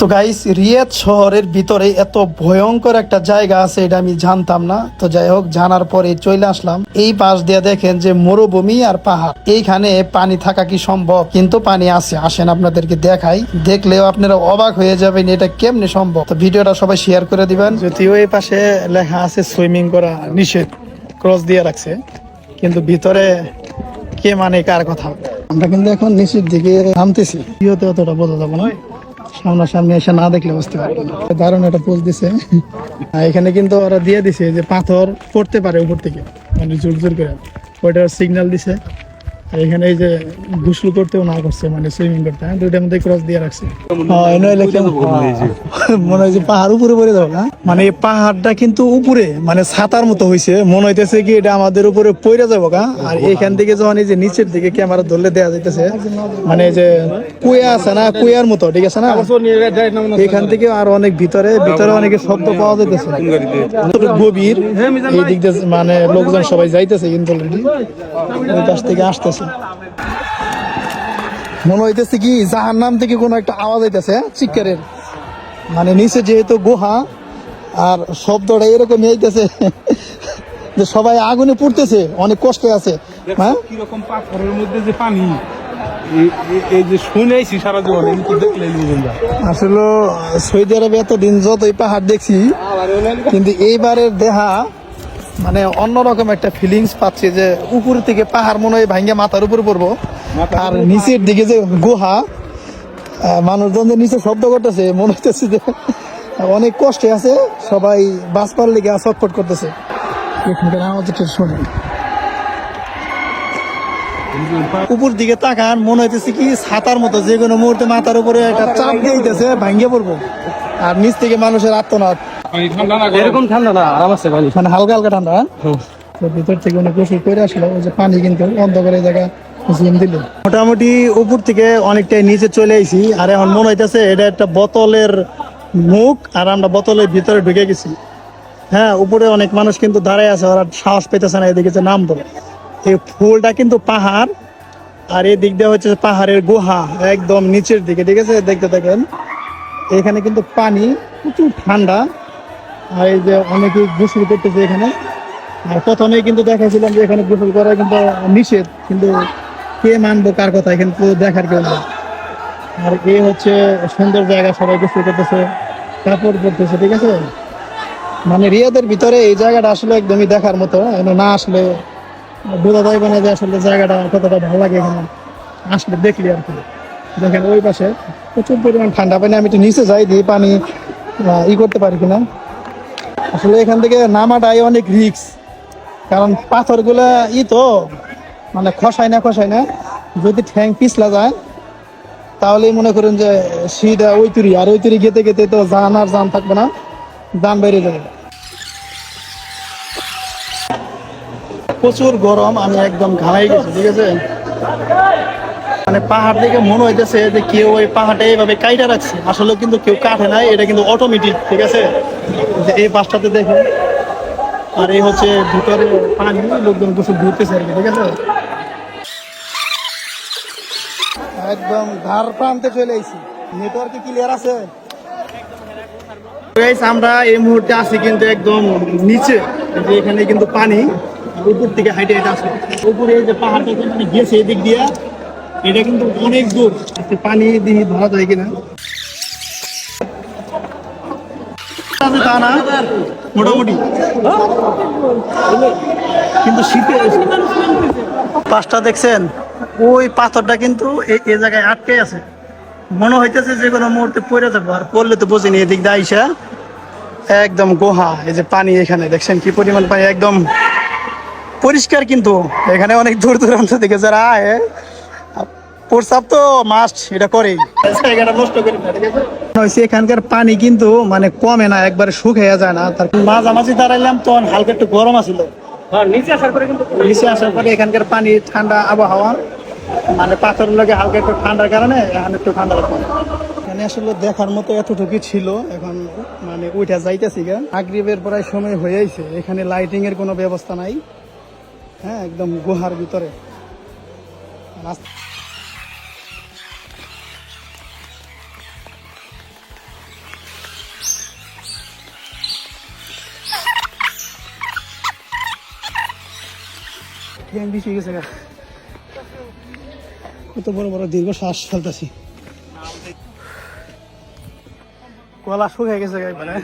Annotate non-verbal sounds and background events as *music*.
তো গাইস রিয়াদ শহরের ভিতরে এত ভয়ঙ্কর একটা জায়গা আছে এটা আমি জানতাম না। তো যাই হোক, জানার পরে চলে আসলাম। এই পাশ দিয়ে দেখেন যে মরুভূমি আর পাহাড়। এইখানে পানি থাকা কি সম্ভব? কিন্তু পানি আছে। আসেন আপনাদেরকে দেখাই। দেখলেও আপনারা অবাক হয়ে যাবেন এটা কেমনে সম্ভব। তো ভিডিওটা সবাই শেয়ার করে দিবেন। যদিও এই পাশে লেখা আছে সুইমিং করা নিষেধ। ক্রস দিয়ে রাখছে। কিন্তু ভিতরে কে মানে কার কথা? আমরা কিন্তু এখন নিচের দিকে নামতেছি। অতটা বোঝা যাবে না। সামনাসামনি এসে না দেখলে বুঝতে পারব না। দারুণ একটা পোজ দিছে। এখানে কিন্তু ওরা দিয়ে দিছে যে পাথর পড়তে পারে উপর থেকে মানে জোর জোর করে। ওইটার সিগন্যাল দিছে। এখানে এই যে গোসল করতেও না করছে মানে সুইমিং করতে হ্যাঁ? দুইটার মধ্যে ক্রস দিয়ে রাখছে। হ্যাঁ, লেখা- মনে হয় যে পাহাড় উপরে পড়ে যাবে না? মানে এই পাহাড়টা কিন্তু উপরে মানে ছাতার মতো হয়েছে মনে হইতেছে কি এটা আমাদের উপরে পড়ে যাব গা? আর এখান থেকে যখন এই যে নিচের দিকে ক্যামেরা ধরলে দেওয়া যাইতেছে মানে যে কুয়া আছে না? কুয়ার মতো ঠিক আছে না? এখান থেকে আরও অনেক ভিতরে ভিতরে অনেকে শব্দ পাওয়া যাইতেছে। গভীর এই দিক দিয়ে মানে লোকজন সবাই যাইতেছে কিন্তু। ওই পাশ থেকে আসতেছে। মনে হইতেছে কি জাহার নাম থেকে কোনো একটা আওয়াজ হইতেছে চিৎকারের। মানে নিচে যেহেতু গুহা আর শব্দটা এরকম হইতেছে *laughs* যে সবাই আগুনে পুড়তেছে অনেক কষ্টে আছে। হ্যাঁ? কীরকম পাথরের মধ্যে যে পানি আসলে সৌদি আরবে এতদিন যতই পাহাড় দেখছি কিন্তু এইবারের দেহা মানে অন্যরকম একটা ফিলিংস পাচ্ছি যে উপর থেকে পাহাড় মনে হয় ভাঙ্গে মাথার উপর পড়ব। আর নিচের দিকে যে গুহা মানুষজন যে নিচে শব্দ করতেছে মনে হইতেছে যে অনেক কষ্টে আছে সবাই বাস পার লেগে ছটফট করতেছে। এখানকার আওয়াজ একটু শুনে উপর দিকে তাকান মনে হইতেছে কি ছাতার মতো যে কোনো মুহূর্তে মাথার উপরে একটা চাপ দিয়ে দিতেছে ভাঙ্গে পড়ব। আর নিচ থেকে মানুষের না এরকম ঠান্ডা না আরাম আছে পানি। মানে হালকা হালকা ঠান্ডা হ্যাঁ? তো ভিতর থেকে অনেক গোসল করে আসলো ওই যে পানি কিন্তু অন্ধকার এই জায়গা জিম দিল। মোটামুটি উপর থেকে অনেকটাই নিচে চলে আইছি আর এখন মনে হইতেছে এটা একটা বোতলের মুখ আর আমরা বোতলের ভিতরে ঢুকে গেছি। হ্যাঁ উপরে অনেক মানুষ কিন্তু দাঁড়ায় আছে ওরা সাহস পেতেছে না এদিকে যে নামবো। এই ফুলটা কিন্তু পাহাড় আর এই দিক দিয়ে হচ্ছে পাহাড়ের গুহা একদম নিচের দিকে ঠিক আছে? দেখতে দেখেন এখানে কিন্তু পানি প্রচুর ঠান্ডা। আর এই যে অনেকে গোসল করতেছে এখানে। আর প্রথমেই কিন্তু দেখাছিলাম যে এখানে গোসল করা কিন্তু নিষেধ, কিন্তু কে মানবো কার কথা এখানে তো দেখার কেউ নেই। আর এ হচ্ছে সুন্দর জায়গা, সবাই গোসল করতেছে, কাপড় পরতেছে, ঠিক আছে? মানে রিয়াদের ভিতরে এই জায়গাটা আসলে একদমই দেখার মতো না আসলে বোঝা যাবে না যে আসলে জায়গাটা কতটা ভালো লাগে এখানে। আসলে দেখলি আর কি। দেখেন ওই পাশে প্রচুর পরিমাণ ঠান্ডা পানি আমি একটু নিচে যাই, দিয়ে পানি ই করতে পারি কিনা। আসলে এখান থেকে নামাটাই অনেক রিক্স কারণ পাথরগুলা ই তো মানে খসায় না খসায় না। যদি ঠ্যাং পিছলা যায়, তাহলেই মনে করেন যে সিধা ওই তুরি আর ওই তুরি গেতে গেতে তো জান আর জান থাকবে না, জান বেড়ে যাবে। প্রচুর গরম, আমি একদম ঘামাই গেছি, ঠিক আছে? মানে পাহাড় দেখে মনে হইতেছে যে কেউ ওই পাহাড়টা এইভাবে কাইটা রাখছে। আসলে কিন্তু কেউ কাটে নাই এটা কিন্তু অটোমেটিক ঠিক আছে? যে এই বাসটাতে দেখুন। আর এই হচ্ছে ভিতরে পানি লোকজন কিছু ঘুরতেছে আর ঠিক আছে? একদম ধার প্রান্তে চলে আইছি। নেটওয়ার্কে ক্লিয়ার আছে? আমরা এই মুহূর্তে আছি কিন্তু একদম নিচে যে এখানে কিন্তু পানি উপর থেকে হাইটে হাইটে আসে উপরে যে পাহাড়টা মানে গেছে এদিক দিয়ে। এটা কিন্তু অনেক দূর। আজকে পানি দিয়ে ধরা যায় কিনা? কিন্তু জায়গায় আটকে আছে। মনে হইতেছে যে কোনো মুহূর্তে পড়ে যাব, আর পড়লে তো আইসা একদম গোহা, এই যে পানি এখানে, দেখছেন কি পরিমাণ পানি, একদম পরিষ্কার কিন্তু। এখানে অনেক দূর দূরান্ত থেকে যারা আয় প্রস্তাব তো মাস্ট এটা করেই। জায়গাটা নষ্ট করি না ঠিক আছে হয়েছে এখানকার পানি কিন্তু মানে কমে না একবারে শুকাইয়া যায় না। তার মাঝামাঝি দাঁড়াইলাম তখন হালকা একটু গরম আছিল হ্যাঁ নিচে আসার পরে কিন্তু নিচে আসার পরে এখানকার পানি ঠান্ডা আবহাওয়া মানে পাথর লাগে হালকা একটু ঠান্ডার কারণে এখন একটু ঠান্ডা লাগবে এখানে আসলে দেখার মতো এতটুকু ছিল এখন মানে উঠা যাইতেছি গা। আগ্রিবের প্রায় সময় হয়েছে এখানে লাইটিং এর কোনো ব্যবস্থা নাই। হ্যাঁ একদম গুহার ভিতরে। রাস্তা ঠ্যাং বেশি গেছে, গা। কত বড় বড় দীর্ঘ শ্বাস ফেলতেছি। কলা শুকিয়ে গেছে গায়ে মানে